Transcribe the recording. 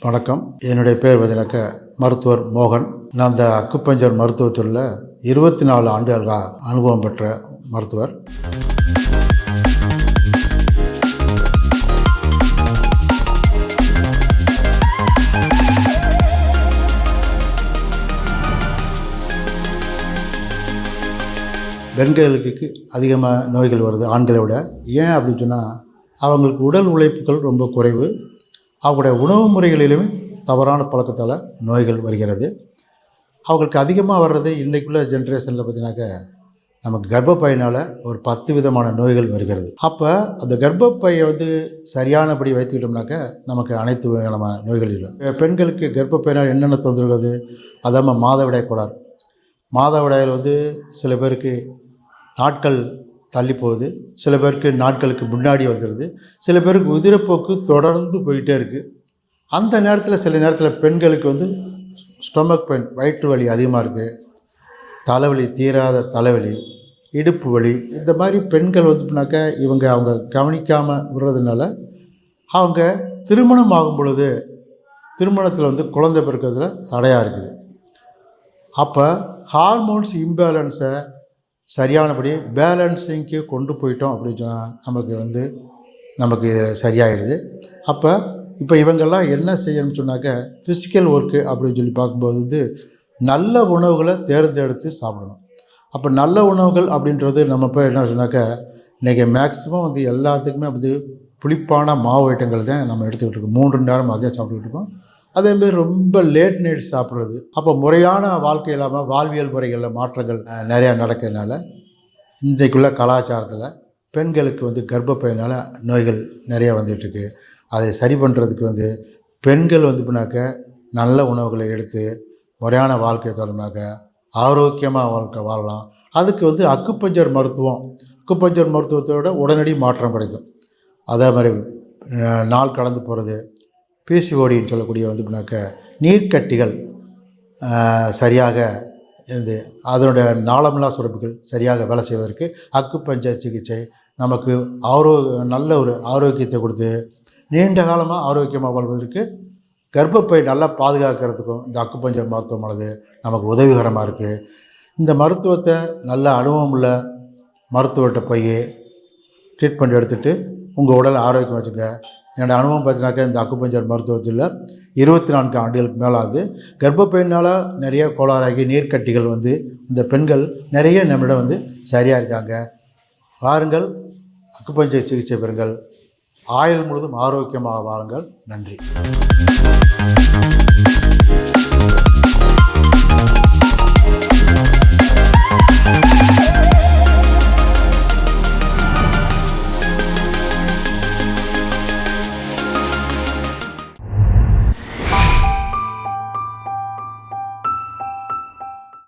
வணக்கம். என்னுடைய பேர் பார்த்தீங்கன்னாக்க மருத்துவர் மோகன். நான் இந்த அக்குப்பஞ்சர் மருத்துவத்தில் இருபத்தி நாலு ஆண்டுகளாக அனுபவம் பெற்ற மருத்துவர். பெண்களுக்கு அதிகமாக நோய்கள் வருது ஆண்களை விட. ஏன் அப்படின்னு சொன்னால் அவங்களுக்கு உடல் உழைப்புகள் ரொம்ப குறைவு. அவங்களுடைய உணவு முறைகளிலுமே தவறான பழக்கத்தால் நோய்கள் வருகிறது. அவங்களுக்கு அதிகமாக வர்றது இன்றைக்குள்ள ஜென்ரேஷனில் பார்த்தீங்கன்னாக்க நமக்கு கர்ப்பப்பையினால் ஒரு பத்து விதமான நோய்கள் வருகிறது. அப்போ அந்த கர்ப்பப்பையை வந்து சரியானபடி வைத்துக்கிட்டோம்னாக்க நமக்கு அனைத்து விதமான நோய்கள் இல்லை. பெண்களுக்கு கர்ப்பப்பையினால் என்னென்ன தொந்தரவுகிறது அதாம மாதவிடாய் கோளாறு. மாதவிடாயில் வந்து சில பேருக்கு நாட்கள் தள்ளி போகுது சில பேருக்கு நாட்களுக்கு முன்னாடி வந்துடுது சில பேருக்கு உதிரப்போக்கு தொடர்ந்து போயிட்டே இருக்குது அந்த நேரத்தில் சில நேரத்தில் பெண்களுக்கு வந்து ஸ்டொமக் பெயின் வயிற்று வலி அதிகமாக இருக்குது தலைவலி தீராத தலைவலி இடுப்பு வலி இந்த மாதிரி பெண்கள் வந்துனாக்கா இவங்க அவங்க கவனிக்காமல் விடுறதுனால அவங்க திருமணம் ஆகும் பொழுது திருமணத்தில் வந்து குழந்தை பிறக்கிறதுல தடையாக இருக்குது. அப்போ ஹார்மோன்ஸ் இம்பேலன்ஸை சரியானபடி பேலன்ஸிங்க்கு கொண்டு போயிட்டோம் அப்படின்னு சொன்னால் நமக்கு வந்து நமக்கு சரியாயிடுது. அப்போ இப்போ இவங்கெல்லாம் என்ன செய்யணும்னு சொன்னாக்க ஃபிசிக்கல் ஒர்க்கு அப்படின்னு சொல்லி பார்க்கும்போது வந்து நல்ல உணவுகளை தேர்ந்தெடுத்து சாப்பிடணும். அப்போ நல்ல உணவுகள் அப்படின்றது நம்ம இப்போ என்ன சொன்னாக்க இன்றைக்கி மேக்ஸிமம் வந்து எல்லாத்துக்குமே வந்து புளிப்பான மாவு ஐட்டங்கள் தான் நம்ம எடுத்துக்கிட்டு இருக்கோம். மூன்று நேரம் அதே சாப்பிட்டுக்கிட்டு இருக்கோம். அதேமாரி ரொம்ப லேட் நைட் சாப்பிட்றது. அப்போ முறையான வாழ்க்கை இல்லாமல் வாழ்வியல் முறைகளில் மாற்றங்கள் நிறையா நடக்கிறதுனால இன்றைக்குள்ள கலாச்சாரத்தில் பெண்களுக்கு வந்து கர்ப்பப்பையினால் நோய்கள் நிறையா வந்துட்டுருக்கு அதை சரி பண்ணுறதுக்கு வந்து பெண்கள் வந்து பின்னாக்க நல்ல உணவுகளை எடுத்து முறையான வாழ்க்கையை தொடர்னாக்க ஆரோக்கியமாக வாழ்க்கை வாழலாம். அதுக்கு வந்து அக்குப்பஞ்சர் மருத்துவம் அக்குப்பஞ்சர் மருத்துவத்தோட உடனடி மாற்றம் கிடைக்கும். அதே மாதிரி நாள் கடந்து போகிறது பிசிஓடின்னு சொல்லக்கூடிய வந்து அப்படின்னாக்க நீர்க்கட்டிகள் சரியாக இருந்து அதனுடைய நாளமில்லா சுரப்புகள் சரியாக வேலை செய்வதற்கு அக்கு அக்குப்பஞ்சர் சிகிச்சை நமக்கு ஆரோ நல்ல ஒரு ஆரோக்கியத்தை கொடுத்து நீண்ட காலமாக ஆரோக்கியமாக வாழ்வதற்கு கர்ப்பப்பை நல்லா பாதுகாக்கிறதுக்கும் இந்த அக்குப்பஞ்சர் மருத்துவமானது நமக்கு உதவிகரமாக இருக்குது இந்த மருத்துவத்தை நல்ல அனுபவம் உள்ள மருத்துவர்கிட்ட போய் ட்ரீட்மெண்ட் எடுத்துகிட்டு உங்கள் உடலை ஆரோக்கியம் வச்சுங்க என்னோடய அனுபவம் பார்த்தீங்கன்னாக்கா இந்த அக்குப்பஞ்சர் மருத்துவத்தில் இருபத்தி நான்கு ஆண்டுகளுக்கு மேலாது. ஆகுது கர்ப்பப்பையினால் நிறைய கோளாறாகி நீர்க்கட்டிகள் வந்து இந்த பெண்கள் நிறைய நம்மிடம் வந்து சரியாக இருக்காங்க. வாருங்கள் அக்குப்பஞ்சர் சிகிச்சை பெறுங்கள். ஆயுள் முழுதும் ஆரோக்கியமாக வாழுங்கள். நன்றி.